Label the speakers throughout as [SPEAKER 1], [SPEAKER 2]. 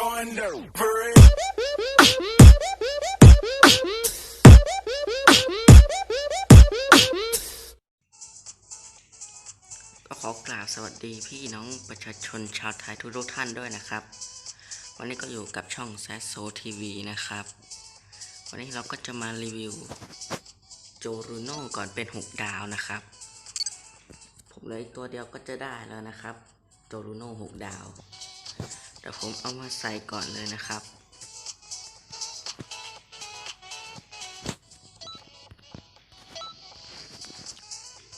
[SPEAKER 1] going over it.
[SPEAKER 2] ก็ขอกราบสวัสดีพี่น้องประชาชนชาวไทยทุกท่านด้วยนะครับ วันนี้ก็อยู่กับช่องแซโซทีวีนะครับ วันนี้เราก็จะมารีวิวโจรูโน่ก่อนเป็น 6 ดาวนะครับ ผมเลยตัวเดียวก็จะได้แล้วนะครับ โจรูโน่6ดาว เดี๋ยวผมเอามาใส่ก่อนเลยนะครับ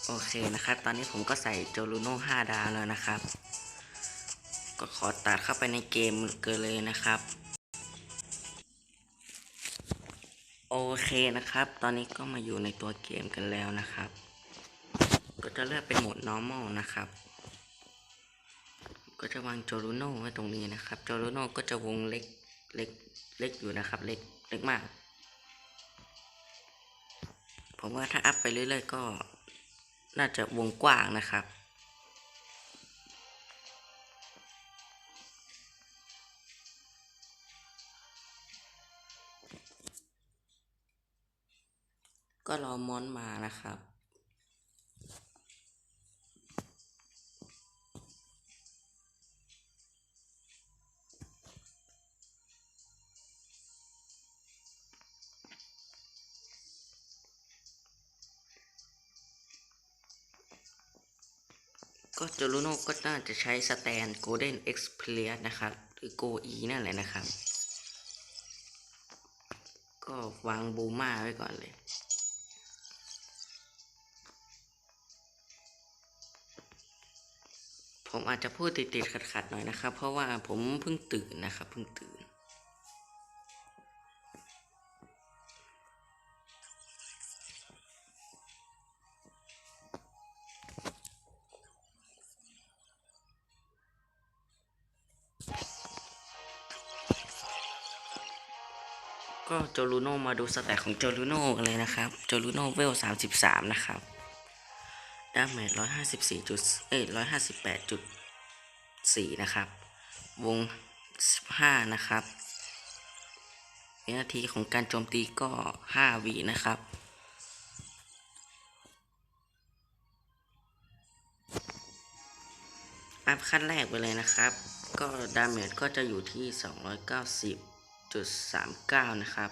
[SPEAKER 2] โอเคนะครับ ตอนนี้ผมก็ใส่โจลูโน่5ดาวแล้วนะครับ ก็ขอตัดเข้าไปในเกมเกินเลยนะครับ โอเคนะครับ ตอนนี้ก็มาอยู่ในตัวเกมกันแล้วนะครับ ก็จะเลือกเป็นโหมด normal นะครับ ก็จะวางโจลูโน่ไว้ตรงนี้นะครับโจลูโน่ก็จะวงเล็กเล็กเล็กอยู่นะครับ เล็กเล็กมาก ผมว่าถ้าอัพไปเรื่อยๆก็น่าจะวงกว้างนะครับก็รอมอนมานะครับ ก็โจลูโน่ก็น่าจะใช้สแตน Golden Experience นะครับ หรือ Go E นั่นแหละนะครับ ก็วางบูมาไว้ก่อนเลย ผมอาจจะพูดติดๆขัดๆหน่อยนะครับ เพราะว่าผมเพิ่งตื่นนะครับเพิ่งตื่น ก็โจลูโน่มาดูสแตทของโจลูโน่กันเลยนะครับ โจลูโน่เวลสามสิบสามนะครับดาเมจร้อยห้าสิบสี่จุดเอ้ยร้อยห้าสิบแปดจุดสี่นะครับ วงสิบห้านะครับวินาทีของการโจมตีก็ห้าวินะครับอัพขั้นแรกไปเลยนะครับ ก็ดาเมจก็จะอยู่ที่ 290.39นะครับ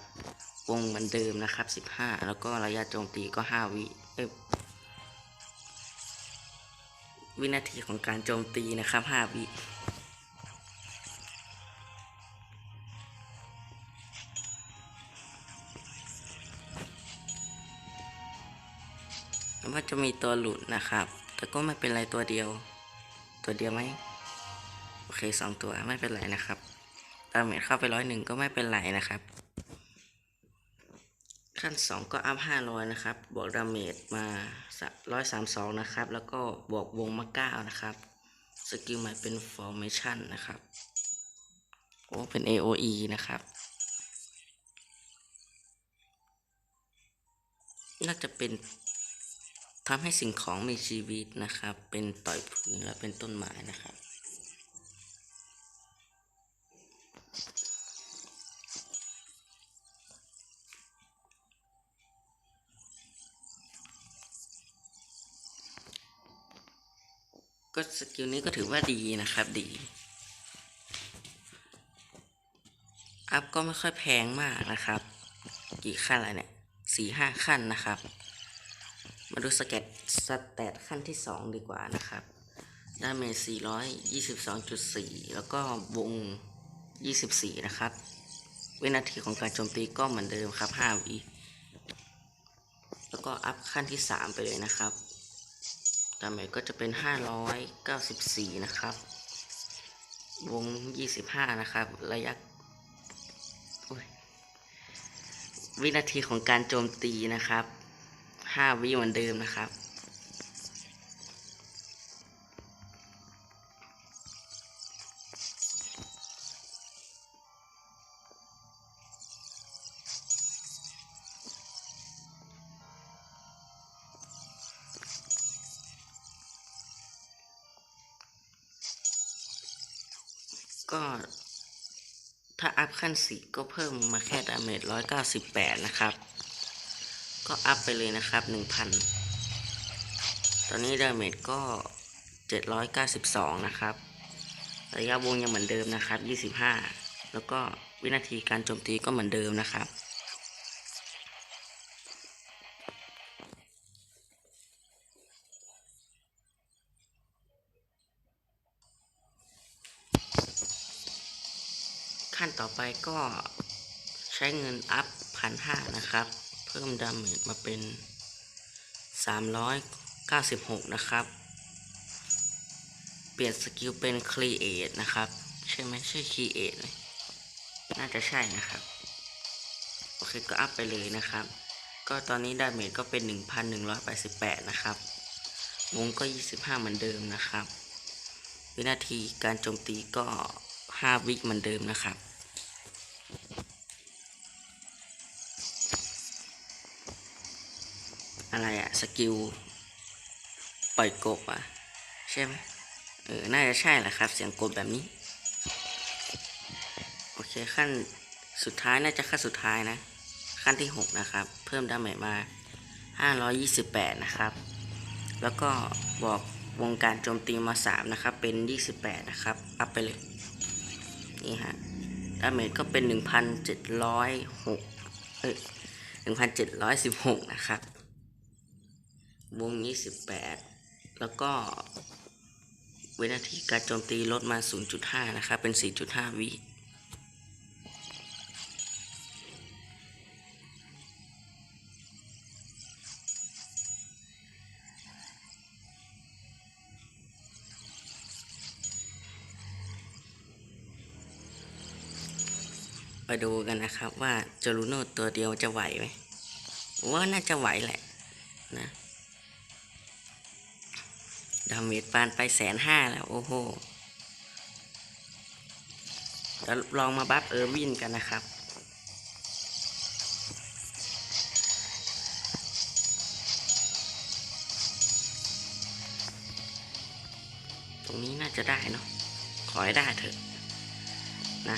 [SPEAKER 2] วงเหมือนเดิมนะครับ15แล้วก็ระยะโจมตีก็5วิเอวินาทีของการโจมตีนะครับ5วิแล้วว่าจะมีตัวหลุดนะครับ แต่ก็ไม่เป็นไรตัวเดียว ตัวเดียวไหมโอเคสองตัวไม่เป็นไรนะครับ ดาเมจเข้าไปร้อยหนึ่งก็ไม่เป็นไรนะครับ ขั้นสองก็อัพห้าร้อยนะครับ บวกดาเมจมาร้อยสามสองนะครับ แล้วก็บวกวงมาเก้านะครับ สกิลใหม่เป็น formation นะครับ โอ้เป็น AOE นะครับ น่าจะเป็นทำให้สิ่งของมีชีวิตนะครับ เป็นต่อยพื้นและเป็นต้นไม้นะครับ ก็สกิลนี้ก็ถือว่าดีนะครับดี อัพก็ไม่ค่อยแพงมากนะครับ กี่ขั้นอะไรเนี่ยสี่ห้าขั้นนะครับ มาดูสเก็ตสแตทขั้นที่2ดีกว่านะครับดาเมจ422.4 แล้วก็วง 24 นะครับ วินาทีของการโจมตีก็เหมือนเดิมครับ5วิแล้วก็อัพขั้นที่ 3 ไปเลยนะครับ ดาเมจก็จะเป็น 594 นะครับ วง 25 นะครับ ระยะวินาทีของการโจมตีนะครับ 5 วิเหมือนเดิมนะครับ ก็ ถ้าอัพขั้นสี่ก็เพิ่มมาแค่ดาเมจร้อยเก้าสิบแปดนะครับ ก็อัพไปเลยนะครับหนึ่งพันตอนนี้ดาเมจก็เจ็ดร้อยเก้าสิบสองนะครับ ระยะวงยังเหมือนเดิมนะครับยี่สิบห้าแล้วก็วินาทีการโจมตีก็เหมือนเดิมนะครับ ต่อไปก็ใช้เงินอัพพันห้านะครับ เพิ่มดาเมจมาเป็น 396 นะครับ เปลี่ยนสกิลเป็น Create นะครับ ใช่ไหมใช่ Create เลยน่าจะใช่นะครับ โอเคก็อัพไปเลยนะครับ ก็ตอนนี้ดาเมจก็เป็น 1,188 นะครับ วงก็ 25 เหมือนเดิมนะครับ วินาทีการโจมตีก็ 5 วิเหมือนเดิมนะครับ อะไรอะสกิลปล่อยกบอะใช่ไหมเออ น่าจะใช่แหละครับ เสียงกบแบบนี้ โอเคขั้นสุดท้ายน่าจะขั้นสุดท้ายนะ ขั้นที่ 6 นะครับ เพิ่มดาเมจมา 528 นะครับ แล้วก็บอกวงการโจมตีมา 3 นะครับ เป็น 28 นะครับ อัพไปเลย นี่ฮะดาเมจก็เป็น 1,706 เอ้ย 1,716 นะครับ วง 28 แล้วก็ เวินาทีการโจมตีลดมา 0.5 นะครับ เป็น 4.5 วิไปดูกันนะครับว่าโจลูโน่ตัวเดียวจะไหวไหมว่าน่าจะไหวแหละ มจปานไปแสนห้าแล้วโอ้โหเดี๋ยวลองมาบัฟเออร์วินกันนะครับ ตรงนี้น่าจะได้เนาะขอให้ได้เถอะนะ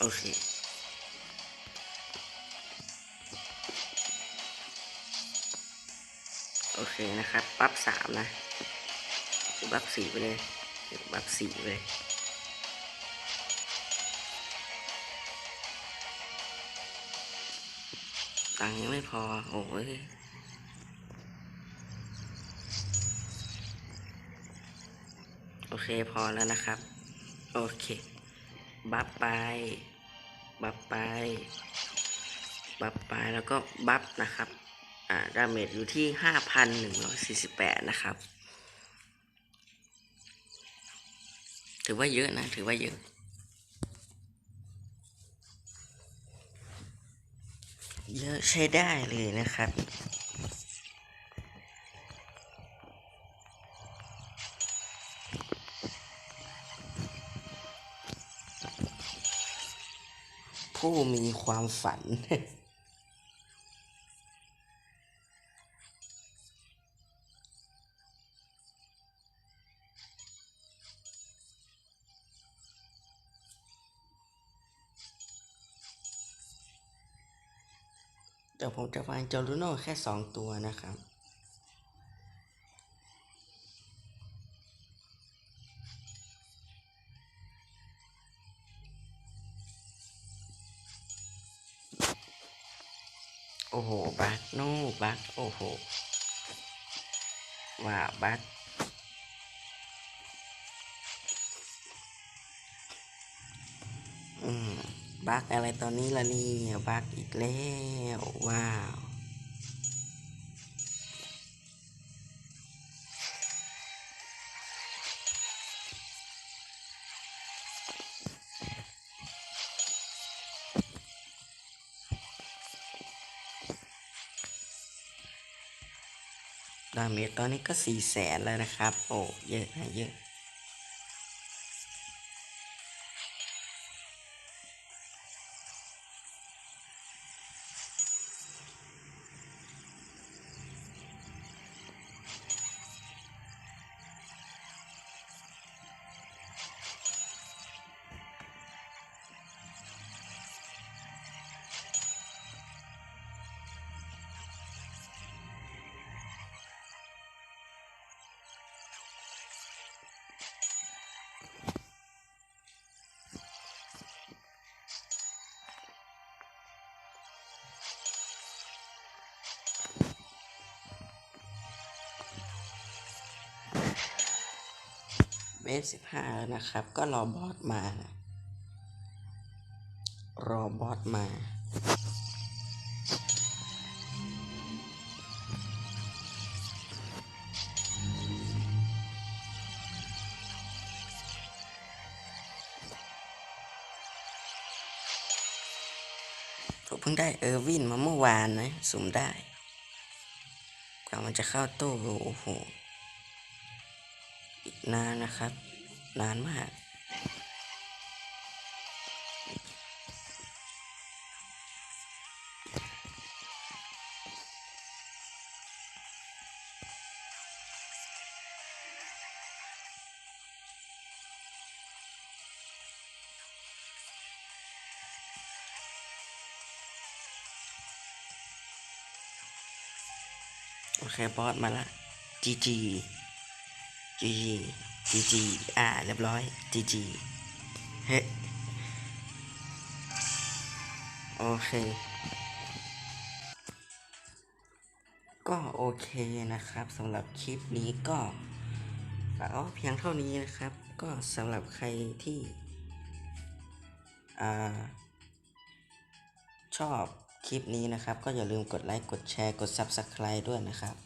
[SPEAKER 2] โอเค โอเคนะครับปั๊บสามนะบัฟสี่ไปเลยบัฟสี่ไปเลยตังค์ยังไม่พอ โอ้ยโอเคพอแล้วนะครับ โอเค บัฟไป บัฟไป บัฟไปแล้วก็บัฟนะครับ อ่าดาเมจอยู่ที่ห้าพันหนึ่งร้อยสี่สิบแปดนะครับ ถือว่าเยอะนะ ถือว่าเยอะ เยอะใช้ได้เลยนะครับผู้มีความฝัน เดี๋ยวผมจะวางจอรูโน่แค่สองตัวนะครับ โอ้โห บักโน่บักโอ้โหว้าบักอืม บักอะไรตอนนี้ละนี่บักอีกแล้ว ว้าวดาเมจตอนนี้ก็สี่แสนแล้วนะครับ โอ้ เยอะนะเยอะ F15 แล้วนะครับ ก็รอบอสมา รอบอสมา ผมเพิ่งได้เออร์วินมาเมื่อวานนะ สุ่มได้ กว่ามันจะเข้าตู้โอ้โห นานนะครับ นานมาก โอเค บอสมาละจีจี GG GG GG อ่าเรียบร้อย GG เฮ้โอเค ก็โอเคนะครับสำหรับคลิปนี้ก็ฝากเอาเพียงเท่านี้นะครับ ก็สำหรับใครที่อ่าชอบคลิปนี้นะครับ ก็อย่าลืมกดไลค์ กดแชร์ กด Subscribe ด้วยนะครับ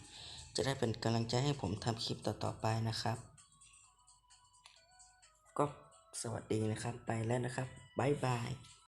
[SPEAKER 2] จะได้เป็นกำลังใจให้ผมทำคลิปต่อๆไปนะครับ ก็สวัสดีนะครับไปแล้วนะครับ บ๊ายบาย